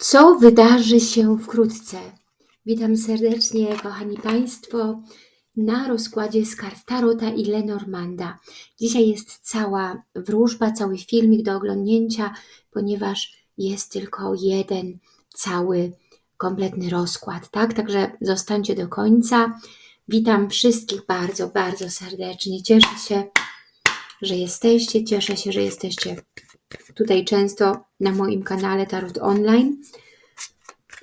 Co wydarzy się wkrótce? Witam serdecznie, kochani Państwo, na rozkładzie z kart Tarota i Lenormanda. Dzisiaj jest cała wróżba, cały filmik do oglądnięcia, ponieważ jest tylko jeden cały, kompletny rozkład, tak? Także zostańcie do końca. Witam wszystkich bardzo, bardzo serdecznie. Cieszę się, że jesteście, cieszę się, że jesteście tutaj często na moim kanale Tarot Online.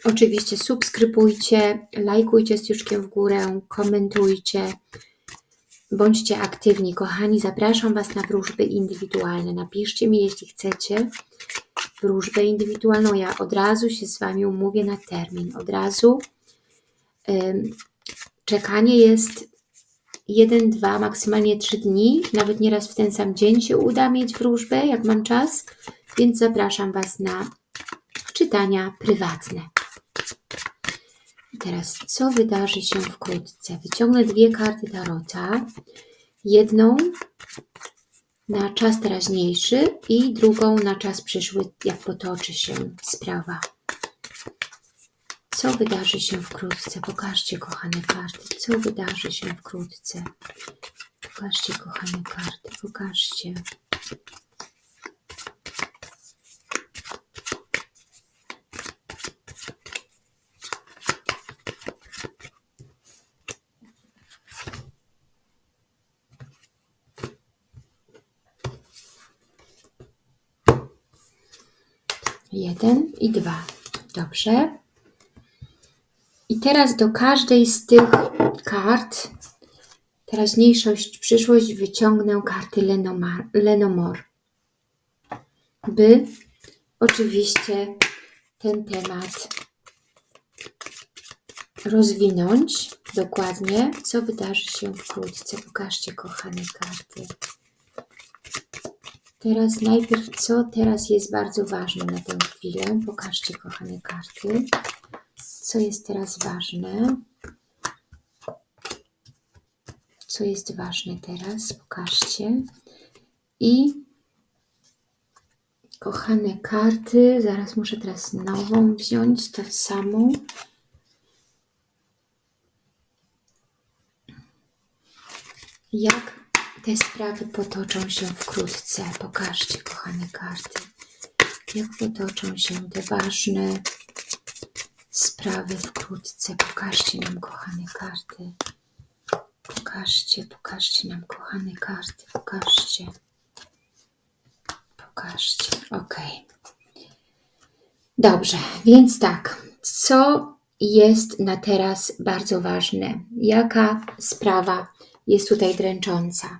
Oczywiście subskrybujcie, lajkujcie z w górę, komentujcie, bądźcie aktywni. Kochani, zapraszam Was na wróżby indywidualne. Napiszcie mi, jeśli chcecie wróżbę indywidualną. Ja od razu się z Wami umówię na termin. Od razu. Czekanie jest jeden, dwa, maksymalnie trzy dni. Nawet nieraz w ten sam dzień się uda mieć wróżbę, jak mam czas. Więc zapraszam Was na czytania prywatne. I teraz, co wydarzy się wkrótce? Wyciągnę dwie karty Tarota. Jedną na czas teraźniejszy i drugą na czas przyszły, jak potoczy się sprawa. Co wydarzy się wkrótce? Pokażcie, kochane karty. Co wydarzy się wkrótce? Pokażcie, kochane karty. Pokażcie. Jeden i dwa. Dobrze. Teraz do każdej z tych kart, teraźniejszość, przyszłość, wyciągnę karty Lenomar, Lenomor, by oczywiście ten temat rozwinąć dokładnie, co wydarzy się wkrótce. Pokażcie, kochane karty. Teraz najpierw, co teraz jest bardzo ważne na tę chwilę. Pokażcie, kochane karty co jest teraz ważne. Co jest ważne teraz? Pokażcie. I kochane karty, zaraz muszę teraz nową wziąć, tę samą. Jak te sprawy potoczą się wkrótce? Pokażcie, kochane karty. Jak potoczą się te ważne sprawy wkrótce. Pokażcie nam, kochane karty. Pokażcie, pokażcie nam, kochane karty. Pokażcie. Pokażcie. Ok. Dobrze, więc tak. Co jest na teraz bardzo ważne? Jaka sprawa jest tutaj dręcząca?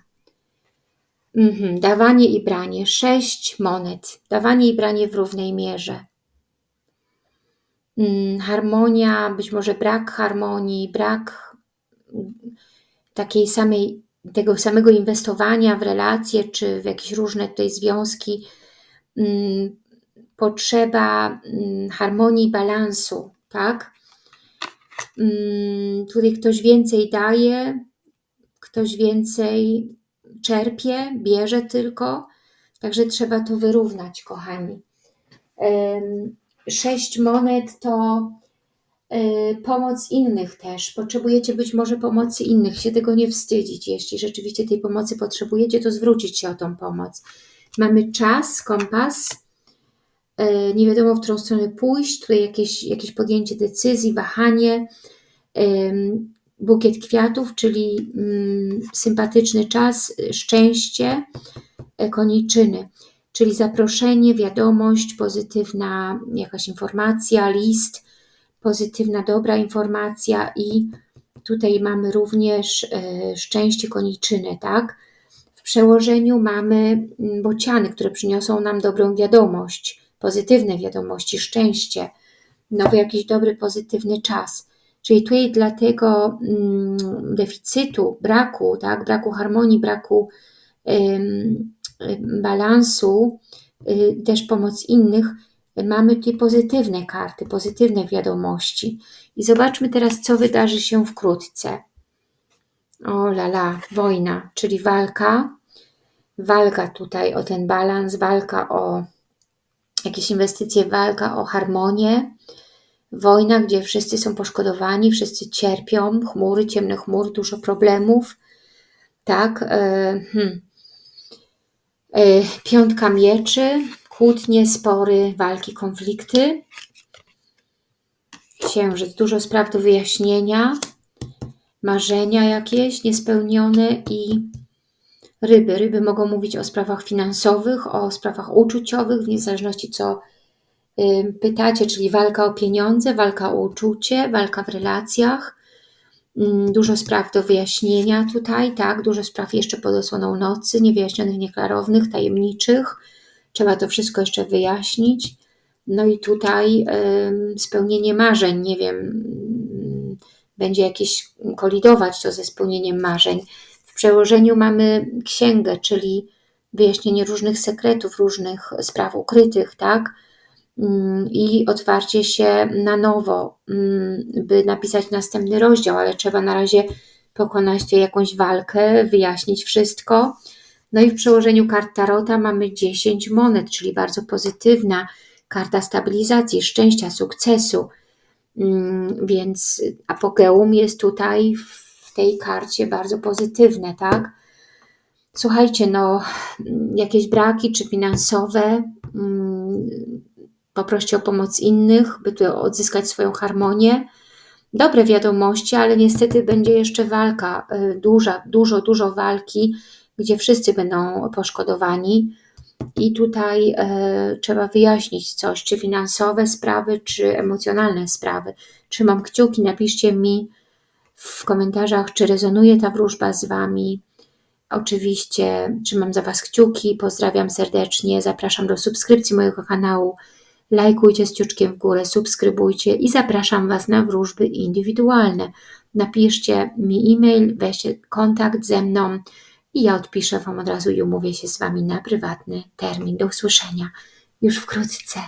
Mhm. Dawanie i branie. Sześć monet. Dawanie i branie w równej mierze. Mm, harmonia, być może brak harmonii, brak takiej samej, tego samego inwestowania w relacje, czy w jakieś różne tutaj związki, mm, potrzeba mm, harmonii, balansu, tak? Tutaj ktoś więcej daje, ktoś więcej czerpie, bierze tylko, także trzeba to wyrównać, kochani sześć monet to y, pomoc innych też. Potrzebujecie być może pomocy innych, się tego nie wstydzić. Jeśli rzeczywiście tej pomocy potrzebujecie, to zwrócić się o tą pomoc. Mamy czas, kompas, y, nie wiadomo w którą stronę pójść, tutaj jakieś, jakieś podjęcie decyzji, wahanie, bukiet kwiatów, czyli mm, sympatyczny czas, szczęście, koniczyny czyli zaproszenie, wiadomość, pozytywna jakaś informacja, list, pozytywna, dobra informacja i tutaj mamy również e, szczęście koniczyny, tak? W przełożeniu mamy mm, bociany, które przyniosą nam dobrą wiadomość, pozytywne wiadomości, szczęście, nowy jakiś dobry, pozytywny czas. Czyli tutaj dla tego mm, deficytu, braku, tak, braku harmonii, braku balansu, y, też pomoc innych, mamy tutaj pozytywne karty, pozytywne wiadomości. I zobaczmy teraz, co wydarzy się wkrótce. O la la, wojna, czyli walka. Walka tutaj o ten balans, walka o jakieś inwestycje, walka o harmonię, wojna, gdzie wszyscy są poszkodowani, wszyscy cierpią, chmury, ciemne chmury, dużo problemów, tak, e, hmm. E, piątka mieczy, kłótnie, spory, walki, konflikty, księżyc, dużo spraw do wyjaśnienia, marzenia jakieś niespełnione i ryby. Ryby mogą mówić o sprawach finansowych, o sprawach uczuciowych, w niezależności co y, pytacie, czyli walka o pieniądze, walka o uczucie, walka w relacjach, dużo spraw do wyjaśnienia tutaj, tak, dużo spraw jeszcze pod osłoną nocy, niewyjaśnionych, nieklarownych, tajemniczych, trzeba to wszystko jeszcze wyjaśnić. No i tutaj y, spełnienie marzeń, nie wiem, będzie jakieś kolidować to ze spełnieniem marzeń. W przełożeniu mamy księgę, czyli wyjaśnienie różnych sekretów, różnych spraw ukrytych, tak? Mm, I otwarcie się na nowo, mm, by napisać następny rozdział, ale trzeba na razie pokonać tutaj jakąś walkę, wyjaśnić wszystko. No i w przełożeniu kart Tarota mamy 10 monet, czyli bardzo pozytywna karta stabilizacji, szczęścia, sukcesu, Mm, więc apogeum jest tutaj w tej karcie bardzo pozytywne, tak? Słuchajcie, no, jakieś braki czy finansowe, poproście o pomoc innych, by odzyskać swoją harmonię. Dobre wiadomości, ale niestety będzie jeszcze walka, y, duża, dużo, dużo walki, gdzie wszyscy będą poszkodowani i tutaj e, trzeba wyjaśnić coś, czy finansowe sprawy, czy emocjonalne sprawy. Trzymam kciuki, napiszcie mi w komentarzach, czy rezonuje ta wróżba z Wami. Oczywiście trzymam za Was kciuki, pozdrawiam serdecznie, zapraszam do subskrypcji mojego kanału, lajkujcie z ciuczkiem w górę, subskrybujcie i zapraszam Was na wróżby indywidualne. Napiszcie mi e-mail, weźcie kontakt ze mną, i ja odpiszę Wam od razu i umówię się z Wami na prywatny termin. Do usłyszenia już wkrótce.